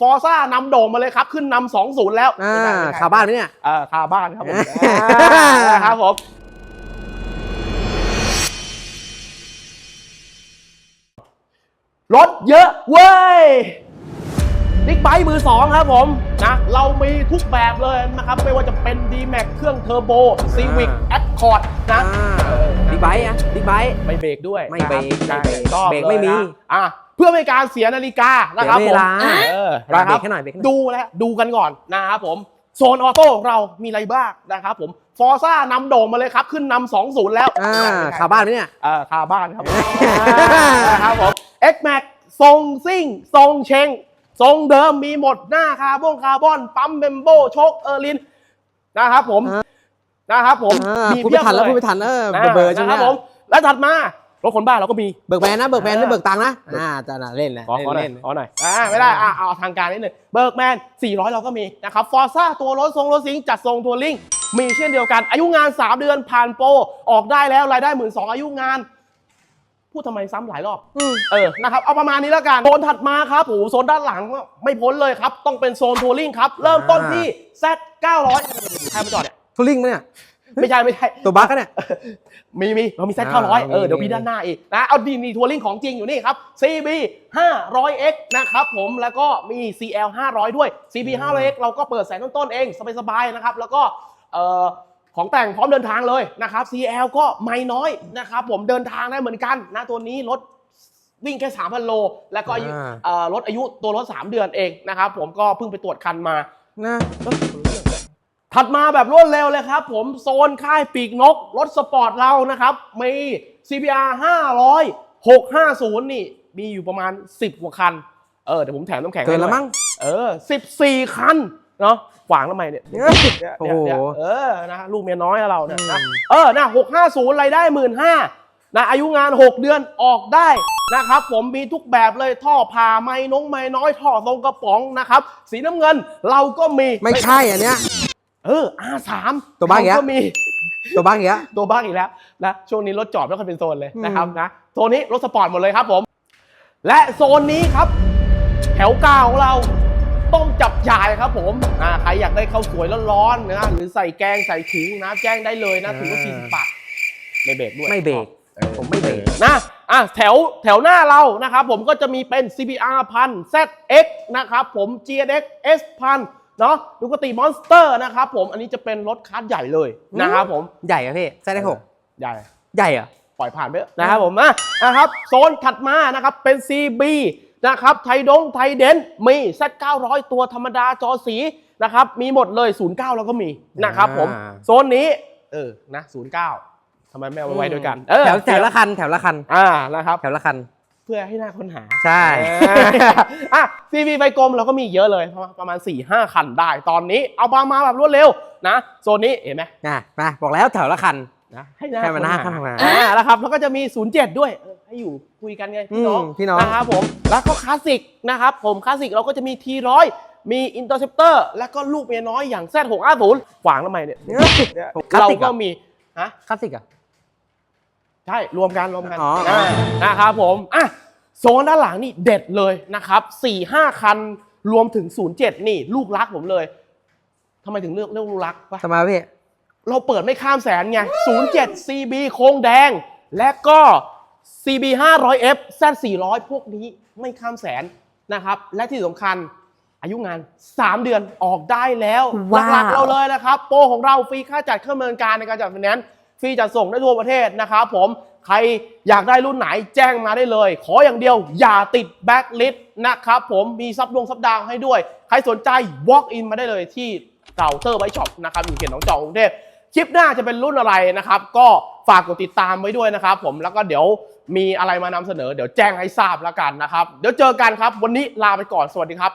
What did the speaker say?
ฟอร์ซ่านำโด่งมาเลยครับ ขึ้นนำสองศูนย์แล้วอ่าไม่ใช่ไม่ใช่ข่าวบ้านไหมเนี่ย เออคาบ้านครับผมอ่าอ่าครับผม รถเยอะเว้ย บิ๊กไบค์มือสองครับผมนะเรามีทุกแบบเลยนะครับ ไม่ว่าจะเป็น d m a x เครื่องเทอร์โบ Civic Accord นะบิ๊กไบค์อะบิ๊กไบค์ไม่เบรกด้วยไม่เบรกนะครับไม่เบรกชอบเบรกลยไม่มีนะอะเพื่อไม่ให้การเสียนาฬิกานะครับเสีผยมเวลาเออเบรนะคกรับให้หน่อยเบรกให้หน่อยดูแล้วดูกันก่อนนะครับผมโซนออโต้ของเรามีอะไรบ้างนะครับผมฟอร์ซ่านำโด่งมาเลยครับ ขึ้นนำสองศูนย์แล้วอ่าข่าวบ้านไหมเนี่ยเออคาบ้านครับผมนะครับผม X Max ทรงซิ่งทรงเชง ทรงเดิมมีหมดหน้าคาร์บอนคาร์บอน ปั๊มเบมโบโชคเออร์ลินนะครับผมอ่านะครับผมอ่ามีพูดเพีไม่ยบทันแล้วเลยพูดไม่ทันเออนะเบอร์ช่วงนะคเนี้รับผมแล้วถัดมารถคนบ้านเราก็มี เบิกแบนนะเบิกแบนเออไม่เบิกตังค์นะอ่าจะน่ะเล่นแหละขอขอหน่อยเล่นขอหน่อยอ่าไม่ได้อ่าเอาทางการนิดหนึ่งเบิร์กแมน 400 เราก็มีนะครับฟอร์ซ่าตัวรถทรงรถซิงค์จัดทรงทัวริงมีเช่นเดียวกัน อายุงาน 3 เดือนผ่านโปร ออกได้แล้วรายได้หมื่นสองอายุงาน พูดทำไมซ้ำหลายรอบอืมเออ นะครับ เอาประมาณนี้แล้วกัน โซนถัดมาครับโอ้โหโซนด้านหลังไม่พ้นเลยครับ ต้องเป็นโซนทัวริงครับ เริ่มต้นที่ Z 900ใครมาจอดเนี่ยทุลิงไหมเนี่ย ไม่ใช่ไม่ใช่ ตัวบั๊กอะเนี่ย มีมีเรามีเซตอ่า900เออมีเดี๋ยวมีด้านหน้าอีกนะ เอาดีนี่ทัวริงของจริงอยู่นี่ครับ CB 500X นะครับผม แล้วก็มี CL 500 ด้วย CB 500X เราก็เปิดแสนต้นๆเองสบายๆนะครับ แล้วก็เอ่อ ของแต่งพร้อมเดินทางเลยนะครับ CL ก็ไม่น้อยนะครับผมเดินทางได้เหมือนกันนะตัวนี้รถวิ่งแค่ 3,000 โล แล้วก็อายุอ่า เอ่อรถอายุตัวรถ 3 เดือนเองนะครับผมก็เพิ่งไปตรวจคันมา นะถัดมาแบบรวดเร็วเลยครับ ผมโซนค่ายปีกนก รถสปอร์ตเรานะครับ มี CBR 500 650 นี่ มีอยู่ประมาณ 10 กว่าคัน เออเดี๋ยวผมแถมน้ำแข็งเกินให้แล้วด้วยมั้ง เออ 14 คัน เนาะขวางทำไมเนี่ยเอ้ยเนี่ยโอ้เนี่ยโหเนี่ยเออนะฮะลูกเมียน้อยเราเนี่ยนะอืมเออนะ650รายได้1 5ื่นนะอายุงาน 6 เดือนออกได้นะครับผมมีทุกแบบเลยท่อผ่าไม้นงไม้น้อยท่อทรงกระป๋องนะครับ สีน้ำเงินเราก็มีไม่ใช่อันเนี้ยเออ R3 ตัวบ้าอีกแล้วเรก็มีตัวบั๊กอย่างเงี้ยตัวบ้างอีกแล้วนะช่วงนี้รถจอดไม่ค่อยเป็นโซนเลยอืมนะครับนะโซนนี้รถสปอร์ตหมดเลยครับผม และโซนนี้ครับ แถวกลางของเรา ต้มจับยายครับผมอ่าใครอยากได้ข้าวสวยร้อนๆนะหรือใส่แกงใส่ถุงนะแจ้งได้เลยนะถุงละสี่สิบบาทไม่เบรกด้วยไม่เบรกออผมไม่เบรกนะอะแถวแถวหน้าเรานะครับผมก็จะมีเป็น CBR พัน ZX นะครับผม GNX S พันเนาะดูกติมอนสเตอร์นะครับผมอันนี้จะเป็นรถคัสใหญ่เลยนะครับผมใหญ่อะพี่ไส้ได้หกใหญ่ใหญ่เหรอะปล่อยผ่านไปเถอะนะครับผมนะนะครับโซนถัดมานะครับเป็น CB นะครับ ไทยดง ไทยเดนมี Z900 ตัวธรรมดาจอสีนะครับ มีหมดเลย 09 แล้วก็มีนะครับผม โซนนี้ เออ นะ 09ทำไมไม่เอามาไว้ด้วยกัน เออ แถวแถวละคัน แถวละคัน อ่า นะครับ แถวละคัน เพื่อให้หน่าค้นหา ใช่เอออะ CB ไฟกลมเราก็มีเยอะเลย ประมาณ 4-5 คันได้ ตอนนี้ เอามามาแบบรวดเร็วนะ โซนนี้เห็นไหมนะมาบอกแล้วแถวละคันนะให้หน้าให้มันค้น่าหเข้ามาอ่าแล้วครับแล้วก็จะมี 07 ด้วย เออ ให้อยู่คุยกันไงพี่น้องอืมพี่น้อง นะครับผมแล้วก็คลาสสิกนะครับผมคลาสสิกเราก็จะมี T100 มีอินเตอร์เซปเตอร์แล้วก็ลูกเมียน้อยอย่าง Z650 ขวางทำไมเนี่ยคลาสเราสิกเหรก็อมีฮะ คลาสสิกอะ ใช่ รวมกัน รวมกันอ๋ออ่านะครับผม อะ โซนด้านหลังนี่เด็ดเลยนะครับ4 5คัน รวมถึง 07 นี่ ลูกรักผมเลยทำไมถึงเลือกเรื่องลูกรักวะ ทำไมวะพี่ เราเปิดไม่ข้ามแสนไง 07 CB โครงแดง และก็ CB 500F Z 400พวกนี้ไม่ข้ามแสนนะครับ และที่สำคัญอายุงาน 3 เดือนออกได้แล้วว้าวหลักๆเราเลยนะครับ โปรของเราฟรีค่าจัดเครื่องมือการในการจัดไฟแนนซ์ฟรีจัดส่งได้ทั่วประเทศนะครับผมใครอยากได้รุ่นไหนแจ้งมาได้เลย ขออย่างเดียวอย่าติดแบ็คลิสต์นะครับผมมีซับดวงซับดาวให้ด้วย ใครสนใจ walk in มาได้เลยที่เก่าเตอร์ไวช็อปนะครับอยู่เขตหนองจอกกรุงเทพคลิปหน้าจะเป็นรุ่นอะไรนะครับ ก็ ฝากกดติดตามไว้ด้วยนะครับผมแล้วก็เดี๋ยวมีอะไรมานำเสนอ เดี๋ยวแจ้งให้ทราบแล้วกันนะครับ เดี๋ยวเจอกันครับ วันนี้ลาไปก่อนสวัสดีครับ